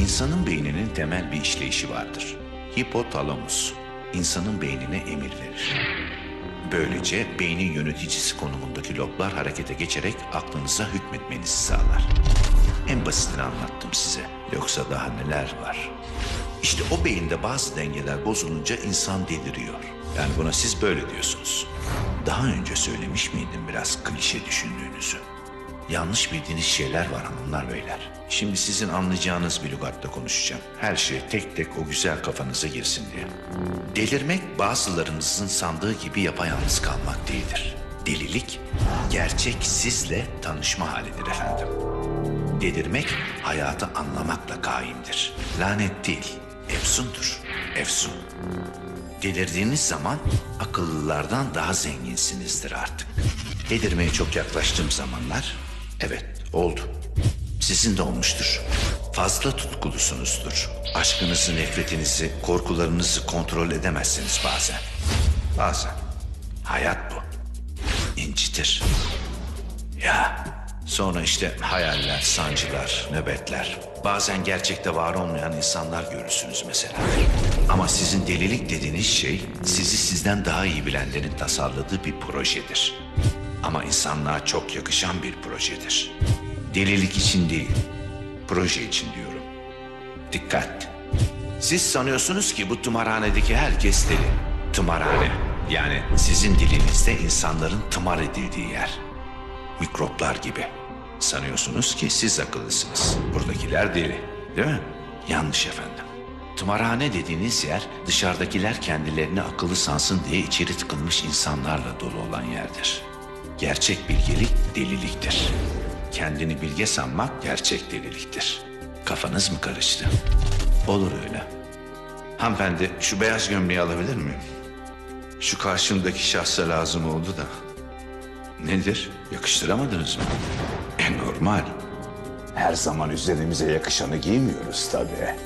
İnsanın beyninin temel bir işleyişi vardır. Hipotalamus, insanın beynine emir verir. Böylece beynin yöneticisi konumundaki loblar harekete geçerek aklınıza hükmetmenizi sağlar. En basitini anlattım size. Yoksa daha neler var? İşte o beyinde bazı dengeler bozulunca insan deliriyor. Yani buna siz böyle diyorsunuz. Daha önce söylemiş miydim biraz klişe düşündüğünüzü? Yanlış bildiğiniz şeyler var hanımlar beyler. Şimdi sizin anlayacağınız bir lügatla konuşacağım. Her şey tek tek o güzel kafanıza girsin diye. Delirmek bazılarınızın sandığı gibi yapayalnız kalmak değildir. Delilik gerçek sizle tanışma halidir efendim. Delirmek hayatı anlamakla kaimdir. Lanet değil, efsundur, efsun. Delirdiğiniz zaman akıllılardan daha zenginsinizdir artık. Delirmeye çok yaklaştığım zamanlar, evet oldu. Sizin de olmuştur. Fazla tutkulusunuzdur. Aşkınızı, nefretinizi, korkularınızı kontrol edemezsiniz bazen. Bazen. Hayat bu. İncitir. Ya sonra işte hayaller, sancılar, nöbetler. Bazen gerçekte var olmayan insanlar görürsünüz mesela. Ama sizin delilik dediğiniz şey sizi sizden daha iyi bilenlerin tasarladığı bir projedir. Ama insanlığa çok yakışan bir projedir. Delilik için değil, proje için diyorum. Dikkat! Siz sanıyorsunuz ki bu tımarhanedeki herkes deli. Tımarhane, yani sizin dilinizde insanların tımar edildiği yer. Mikroplar gibi. Sanıyorsunuz ki siz akıllısınız. Buradakiler deli, değil mi? Yanlış efendim. Tımarhane dediğiniz yer dışarıdakiler kendilerini akıllı sansın diye içeri tıkılmış insanlarla dolu olan yerdir. Gerçek bilgelik deliliktir. Kendini bilge sanmak gerçek deliliktir. Kafanız mı karıştı? Olur öyle. Hanımefendi şu beyaz gömleği alabilir miyim? Şu karşımdaki şahsa lazım oldu da. Nedir? Yakıştıramadınız mı? E normal. Her zaman üzerimize yakışanı giymiyoruz tabii.